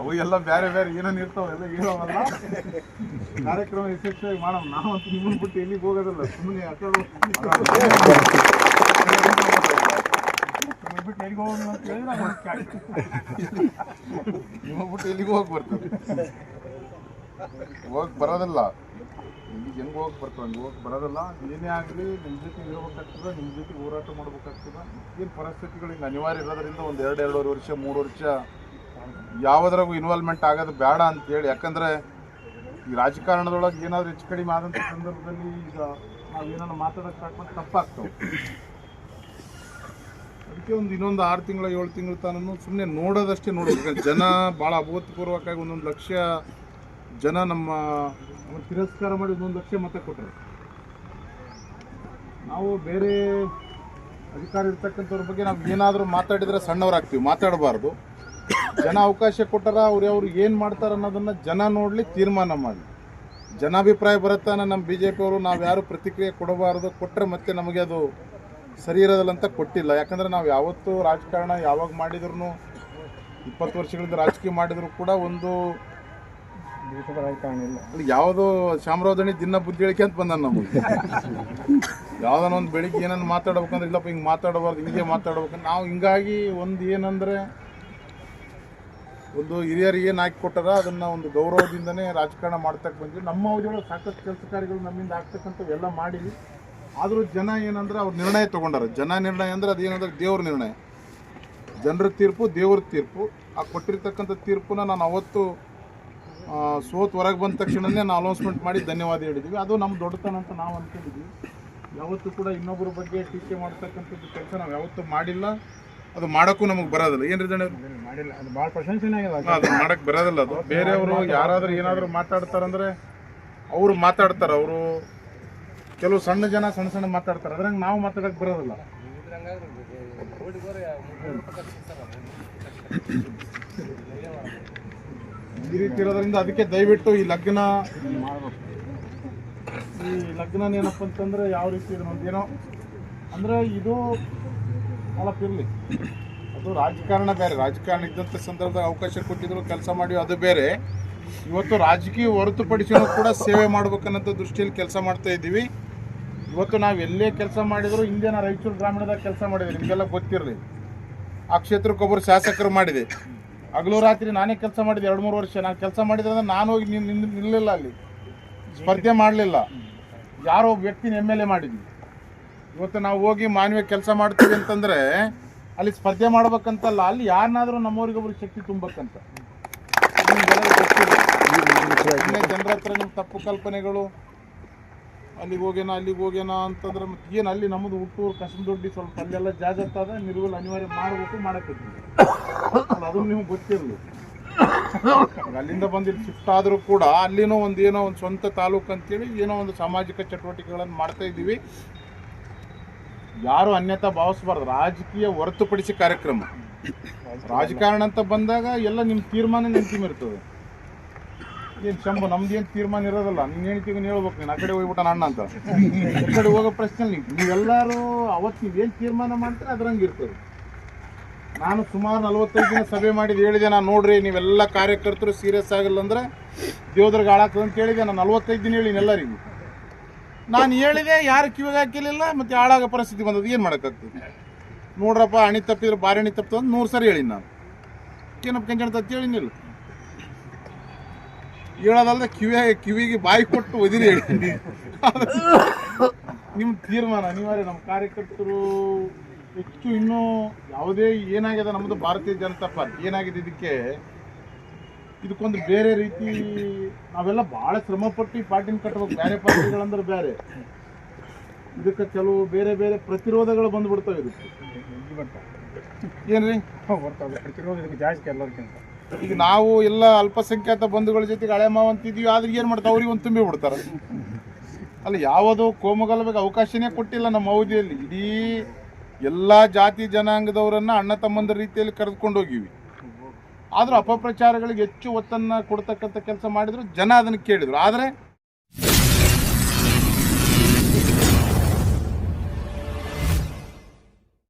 ಅವು ಎಲ್ಲ ಬೇರೆ ಬೇರೆ ಏನೇನು ಇರ್ತಾವ, ಎಲ್ಲ ಹೇಳೋವಲ್ಲ ಕಾರ್ಯಕ್ರಮ ಯಶಸ್ವಿಯಾಗಿ ಮಾಡೋಣ. ನಾವಂತೂ ನಿಮ್ಮನ್ನು ಬಿಟ್ಟು ಎಲ್ಲಿಗೆ ಹೋಗೋದಲ್ಲ. ಸುಮ್ಮನೆ ಬಿಟ್ಟು ಎಲ್ಲಿಗೆ ಹೋಗೋದು ಅಂತ ಮುಖ್ಯ ನಿಮ್ಮ ಬಿಟ್ಟು ಎಲ್ಲಿಗೆ ಹೋಗಿ ಬರ್ತೀವಿ ಹೋಗಿ ಬರೋದಿಲ್ಲ. ಇಲ್ಲಿ ಹೆಂಗೆ ಹೋಗಿ ಬರ್ತವೆ ಹಂಗೆ ಹೋಗಿ ಬರೋದಿಲ್ಲ. ಏನೇ ಆಗಲಿ ನಿಮ್ಮ ಜೊತೆ ಇರಬೇಕಾಗ್ತದೆ ನಿಮ್ಮ ಜೊತೆ ಹೋರಾಟ ಮಾಡ್ಬೇಕಾಗ್ತದೆ. ಏನು ಪರಿಸ್ಥಿತಿಗಳು ಹಿಂಗೆ ಅನಿವಾರ್ಯ ಇರೋದ್ರಿಂದ ಒಂದು ಎರಡು, ಎರಡೂವರೆ ವರ್ಷ, ಮೂರು ವರ್ಷ ಯಾವುದ್ರಾಗೂ ಇನ್ವಾಲ್ವ್ಮೆಂಟ್ ಆಗೋದು ಬೇಡ ಅಂತೇಳಿ. ಯಾಕಂದರೆ ಈ ರಾಜಕಾರಣದೊಳಗೆ ಏನಾದರೂ ಹೆಚ್ಚು ಕಡಿಮೆ ಆದಂಥ ಸಂದರ್ಭದಲ್ಲಿ ಈಗ ನಾವು ಏನಾದ್ರು ಮಾತಾಡೋಕೆ ಸ್ಟಾರ್ಟ್ ಮಾಡಿ ತಪ್ಪಾಗ್ತವೆ. ಅದಕ್ಕೆ ಒಂದು ಇನ್ನೊಂದು ಆರು ತಿಂಗಳು, ಏಳು ತಿಂಗಳು ತಾನು ಸುಮ್ಮನೆ ನೋಡೋದಷ್ಟೇ ನೋಡ್ಬೇಕು. ಯಾಕಂದ್ರೆ ಜನ ಭಾಳ ಅಭೂತಪೂರ್ವಕವಾಗಿ ಒಂದೊಂದು ಲಕ್ಷ ಜನ ನಮ್ಮ ತಿರಸ್ಕಾರ ಮಾಡಿ ಒಂದೊಂದು ಲಕ್ಷ ಮತ ಕೊಟ್ಟರು. ನಾವು ಬೇರೆ ಅಧಿಕಾರ ಇರ್ತಕ್ಕಂಥವ್ರ ಬಗ್ಗೆ ನಾವು ಏನಾದರೂ ಮಾತಾಡಿದರೆ ಸಣ್ಣವರಾಗ್ತೀವಿ. ಮಾತಾಡಬಾರ್ದು. ಜನ ಅವಕಾಶ ಕೊಟ್ಟಾರ, ಅವ್ರು ಅವ್ರು ಏನು ಮಾಡ್ತಾರೆ ಅನ್ನೋದನ್ನು ಜನ ನೋಡಲಿ ತೀರ್ಮಾನ ಮಾಡಿ ಜನಾಭಿಪ್ರಾಯ ಬರುತ್ತಾನೆ ನಮ್ಮ ಬಿ ಜೆ ಪಿಯವರು ನಾವು ಯಾರು ಪ್ರತಿಕ್ರಿಯೆ ಕೊಡಬಾರದು ಕೊಟ್ಟರೆ ಮತ್ತೆ ನಮಗೆ ಅದು ಸರಿ ಇರೋದಿಲ್ಲ ಅಂತ ಕೊಟ್ಟಿಲ್ಲ. ಯಾಕಂದರೆ ನಾವು ಯಾವತ್ತೂ ರಾಜಕಾರಣ ಯಾವಾಗ ಮಾಡಿದ್ರು ಇಪ್ಪತ್ತು ವರ್ಷಗಳಿಂದ ರಾಜಕೀಯ ಮಾಡಿದ್ರು ಕೂಡ ಒಂದು ರಾಜಕಾರಣ ಇಲ್ಲ ಯಾವುದು ಶಾಮರಾವದಣಿ ದಿನ ಬುದ್ಧಿ ಹೇಳಿಕೆ ಅಂತ ಬಂದ ನಮಗೆ. ಯಾವ್ದಾನ ಒಂದು ಬೆಳಿಗ್ಗೆ ಏನನ್ನ ಮಾತಾಡ್ಬೇಕಂದ್ರೆ, ಇಲ್ಲಪ್ಪ ಹಿಂಗೆ ಮಾತಾಡಬಾರ್ದು ಹಿಂಗೆ ಮಾತಾಡ್ಬೇಕಂದ್ರೆ, ನಾವು ಹಿಂಗಾಗಿ ಒಂದು ಏನಂದರೆ ಒಂದು ಹಿರಿಯರಿಗೆ ಏನು ಹಾಕಿ ಕೊಟ್ಟಾರ, ಅದನ್ನು ಒಂದು ಗೌರವದಿಂದನೇ ರಾಜಕಾರಣ ಮಾಡ್ತಕ್ಕ ಬಂದ್ವಿ. ನಮ್ಮ ಅವಧಿಯೊಳಗೆ ಸಾಕಷ್ಟು ಕೆಲಸ ಕಾರ್ಯಗಳು ನಮ್ಮಿಂದ ಆಗ್ತಕ್ಕಂಥವೆಲ್ಲ ಮಾಡಿದ್ವಿ. ಆದರೂ ಜನ ಏನಂದ್ರೆ ಅವ್ರು ನಿರ್ಣಯ ತೊಗೊಂಡಾರ. ಜನ ನಿರ್ಣಯ ಅಂದ್ರೆ ಅದೇನಂದ್ರೆ ದೇವ್ರ ನಿರ್ಣಯ. ಜನರ ತೀರ್ಪು, ದೇವ್ರ ತೀರ್ಪು. ಆ ಕೊಟ್ಟಿರ್ತಕ್ಕಂಥ ತೀರ್ಪನ್ನ ನಾನು ಅವತ್ತು ಸೋತ್ ಹೊರಗೆ ಬಂದ ತಕ್ಷಣನೇ ನಾನು ಅನೌನ್ಸ್ಮೆಂಟ್ ಮಾಡಿ ಧನ್ಯವಾದ ಹೇಳಿದ್ವಿ. ಅದು ನಮ್ಮ ದೊಡ್ಡತನ ಅಂತ ನಾವು ಅಂದ್ಕೊಂಡಿದ್ವಿ ಯಾವತ್ತೂ ಕೂಡ ಇನ್ನೊಬ್ಬರ ಬಗ್ಗೆ ಟೀಕೆ ಮಾಡ್ತಕ್ಕಂಥದ್ದು ಕೆಲಸ ನಾವು ಯಾವತ್ತೂ ಮಾಡಿಲ್ಲ. ಅದು ಮಾಡೋಕ್ಕೂ ನಮಗೆ ಬರೋದಿಲ್ಲ. ಏನು ರೀ ಮಾಡಿಲ್ಲ ಅದು ಭಾಳ ಅದು ಮಾಡೋಕೆ ಬರೋದಿಲ್ಲ ಅದು. ಬೇರೆಯವರು ಯಾರಾದರೂ ಏನಾದರೂ ಮಾತಾಡ್ತಾರಂದ್ರೆ ಅವರು ಮಾತಾಡ್ತಾರೆ ಅವರು ಕೆಲವು ಸಣ್ಣ ಜನ ಸಣ್ಣ ಸಣ್ಣ ಮಾತಾಡ್ತಾರೆ ಅದ್ರಂಗೆ ನಾವು ಮಾತಾಡಕ್ಕೆ ಬರೋದಿಲ್ಲ. ಈ ರೀತಿ ಇರೋದ್ರಿಂದ ಅದಕ್ಕೆ ದಯವಿಟ್ಟು ಈ ಲಗ್ನ ಈ ಲಗ್ನ ಏನಪ್ಪ ಅಂತಂದ್ರೆ ಯಾವ ರೀತಿ ಏನೋ ಅಂದ್ರೆ ಇದು ಇರಲಿ ಅದು ರಾಜಕಾರಣ ಬೇರೆ. ರಾಜಕಾರಣ ಇದ್ದಂಥ ಸಂದರ್ಭದಾಗ ಅವಕಾಶ ಕೊಟ್ಟಿದ್ರು, ಕೆಲಸ ಮಾಡಿ ಅದು ಬೇರೆ. ಇವತ್ತು ರಾಜಕೀಯ ಹೊರತುಪಡಿಸಿನೂ ಕೂಡ ಸೇವೆ ಮಾಡ್ಬೇಕನ್ನೋ ದೃಷ್ಟಿಯಲ್ಲಿ ಕೆಲಸ ಮಾಡ್ತಾ ಇದ್ದೀವಿ. ಇವತ್ತು ನಾವು ಎಲ್ಲೇ ಕೆಲಸ ಮಾಡಿದ್ರು, ಹಿಂದೆ ನಾ ರಾಯಚೂರು ಗ್ರಾಮೀಣದಾಗ ಕೆಲಸ ಮಾಡಿದೆ. ನಿಮಗೆಲ್ಲ ಗೊತ್ತಿರಲಿ. ಆ ಕ್ಷೇತ್ರಕ್ಕೊಬ್ಬರು ಶಾಸಕರು ಮಾಡಿದೆ. ಹಗಲು ರಾತ್ರಿ ನಾನೇ ಕೆಲಸ ಮಾಡಿದೆ, ಎರಡು ಮೂರು ವರ್ಷ. ನಾನು ಕೆಲಸ ಮಾಡಿದ್ರೆ ನಾನು ಹೋಗಿ ನಿಲ್ಲಿಲ್ಲ ಅಲ್ಲಿ. ಸ್ಪರ್ಧೆ ಮಾಡಲಿಲ್ಲ. ಯಾರೋ ವ್ಯಕ್ತಿನ ಎಂ ಎಲ್ ಎ ಮಾಡಿದ್ವಿ. ಇವತ್ತು ನಾವು ಹೋಗಿ ಮಾನವೀಯ ಕೆಲಸ ಮಾಡ್ತೀವಿ ಅಂತಂದ್ರೆ ಅಲ್ಲಿ ಸ್ಪರ್ಧೆ ಮಾಡ್ಬೇಕಂತಲ್ಲ, ಅಲ್ಲಿ ಯಾರನ್ನಾದ್ರೂ ನಮ್ಮವ್ರಿಗೊಬ್ರು ಶಕ್ತಿ ತುಂಬಬೇಕಂತ. ಜನರ ಹತ್ರ ನಿಮ್ಮ ತಪ್ಪು ಕಲ್ಪನೆಗಳು. ಅಲ್ಲಿಗೆ ಹೋಗ್ಯಾನ ಅಲ್ಲಿಗೆ ಹೋಗ್ಯಾನ ಅಂತಂದ್ರೆ ಮತ್ತೆ ಏನು ಅಲ್ಲಿ ನಮ್ಮದು ಹುಟ್ಟೂರು ಕಸಮದೊಡ್ಡಿ ಸ್ವಲ್ಪ ಅಲ್ಲೆಲ್ಲ ಜಾಗತ್ತ ಅದ ನಿರ್ವಲ್ ಅನಿವಾರ್ಯ ಮಾಡಬೇಕು, ಮಾಡಕತ್ತೀವಿ. ಅಲ್ಲ ಅದು ನಿಮ್ಗೆ ಗೊತ್ತಿರಲಿ. ಅಲ್ಲಿಂದ ಬಂದಿಲ್ಲಿ ಶಿಫ್ಟ್ ಆದರೂ ಕೂಡ ಅಲ್ಲಿನೂ ಒಂದು ಏನೋ ಒಂದು ಸ್ವಂತ ತಾಲೂಕು ಅಂತೇಳಿ ಏನೋ ಒಂದು ಸಾಮಾಜಿಕ ಚಟುವಟಿಕೆಗಳನ್ನು ಮಾಡ್ತಾ ಇದ್ದೀವಿ. ಯಾರು ಅನ್ಯತಾ ಭಾವಿಸ್ಬಾರ್ದು. ರಾಜಕೀಯ ಹೊರತುಪಡಿಸಿ ಕಾರ್ಯಕ್ರಮ. ರಾಜಕಾರಣ ಅಂತ ಬಂದಾಗ ಎಲ್ಲ ನಿಮ್ಮ ತೀರ್ಮಾನ ಅಂತಿಮ ಇರ್ತದೆ. ಏನು ಶಂಭು, ನಮ್ದು ಏನು ತೀರ್ಮಾನ ಇರೋದಲ್ಲ? ನಿನ್ನ ಹೇಳ್ತೀವಿ ನೀನು ಹೇಳ್ಬೇಕು, ನೀನು ಆ ಕಡೆ ಹೋಗ್ಬಿಟ್ಟ ಅಣ್ಣ ಅಂತ. ಈ ಕಡೆ ಹೋಗೋ ಪ್ರಶ್ನೆ ನೀವು ನೀವೆಲ್ಲರೂ ಅವತ್ತು ನೀವೇನು ತೀರ್ಮಾನ ಮಾಡ್ತೀರ ಅದ್ರಂಗೆ ಇರ್ತದೆ. ನಾನು ಸುಮಾರು ನಲವತ್ತೈದು ದಿನ ಸಭೆ ಮಾಡಿದ್ದು ಹೇಳಿದೆ, ನಾನು ನೋಡ್ರಿ, ನೀವೆಲ್ಲ ಕಾರ್ಯಕರ್ತರು ಸೀರಿಯಸ್ ಆಗಿಲ್ಲ ಅಂದ್ರೆ ದೇವ್ರಿಗೆ ಹಾಳಾಗ್ತದೆ ಅಂತ ಹೇಳಿದೆ. ನಾನು ನಲವತ್ತೈದು ದಿನ ಹೇಳಿ ಎಲ್ಲರಿಗೂ. ನಾನು ಹೇಳಿದೆ, ಯಾರು ಕಿವಿಗೆ ಹಾಕಿಲಿಲ್ಲ ಮತ್ತೆ ಹಾಳಾಗೋ ಪರಿಸ್ಥಿತಿ ಬಂದದ್ದು. ಏನು ಮಾಡೋಕ್ಕಾಗ್ತದೆ? ನೋಡ್ರಪ್ಪ ಅಣಿ ತಪ್ಪಿದ್ರೆ ಬಾರಿ ಅಣಿ ತಪ್ಪಿತು ನೂರು ಸರಿ ಹೇಳಿನಿ ನಾನು. ಏನಪ್ಪ ಕೆಂಚಣ್ತ ಹೇಳಿನ ಹೇಳಿನಿಲ್ಲ ಹೇಳೋದಲ್ಲ ಕಿವಿ ಕಿವಿಗೆ ಬಾಯಿ ಕೊಟ್ಟು ಒದಿರಿ ಹೇಳಿ. ನಿಮ್ಮ ತೀರ್ಮಾನ, ಅನಿವಾರ್ಯ. ನಮ್ಮ ಕಾರ್ಯಕರ್ತರು ಹೆಚ್ಚು ಇನ್ನೂ ಯಾವುದೇ ಏನಾಗಿದೆ ನಮ್ಮದು ಭಾರತೀಯ ಜನತಾ ಪಾರ್ಟಿ ಏನಾಗಿದೆ ಇದಕ್ಕೆ ಇದಕ್ಕೊಂದು ಬೇರೆ ರೀತಿ ನಾವೆಲ್ಲ ಭಾಳ ಶ್ರಮಪಟ್ಟು ಪಾರ್ಟಿನ ಕಟ್ಟಬೇಕು. ಬೇರೆ ಪಾರ್ಟಿಗಳಂದ್ರೆ ಬೇರೆ. ಇದಕ್ಕೆ ಕೆಲವು ಬೇರೆ ಬೇರೆ ಪ್ರತಿರೋಧಗಳು ಬಂದ್ಬಿಡ್ತಾವೆ ಇದಕ್ಕೆ ಏನ್ರಿ? ಬರ್ತಾವೆ. ಪ್ರತಿರೋಧ ಇದಕ್ಕೆ ಜಾಸ್ತಿ ಎಲ್ಲರಿಗಿಂತ ಈಗ ನಾವು ಎಲ್ಲ ಅಲ್ಪಸಂಖ್ಯಾತ ಬಂಧುಗಳ ಜೊತೆಗೆ ಹಳೆ ಮಾವ ಅಂತಿದೀವಿ ಆದ್ರೆ ಏನು ಮಾಡ್ತಾವೆ ಅವ್ರಿಗೆ ಒಂದು ತುಂಬಿ ಬಿಡ್ತಾರೆ. ಯಾವುದು ಯಾವುದೋ ಬಗ್ಗೆ ಅವಕಾಶನೇ ಕೊಟ್ಟಿಲ್ಲ ನಮ್ಮ ಅವಧಿಯಲ್ಲಿ. ಇಡೀ ಎಲ್ಲ ಜಾತಿ ಜನಾಂಗದವರನ್ನ ಅಣ್ಣ ತಮ್ಮಂದ್ರ ರೀತಿಯಲ್ಲಿ ಕರೆದುಕೊಂಡು ಹೋಗಿವಿ. ಆದರೂ ಅಪಪ್ರಚಾರಗಳಿಗೆ ಹೆಚ್ಚು ಒತ್ತನ್ನು ಕೊಡ್ತಕ್ಕಂಥ ಕೆಲಸ ಮಾಡಿದರು ಜನ ಅದನ್ನು ಕೇಳಿದರು. ಆದರೆ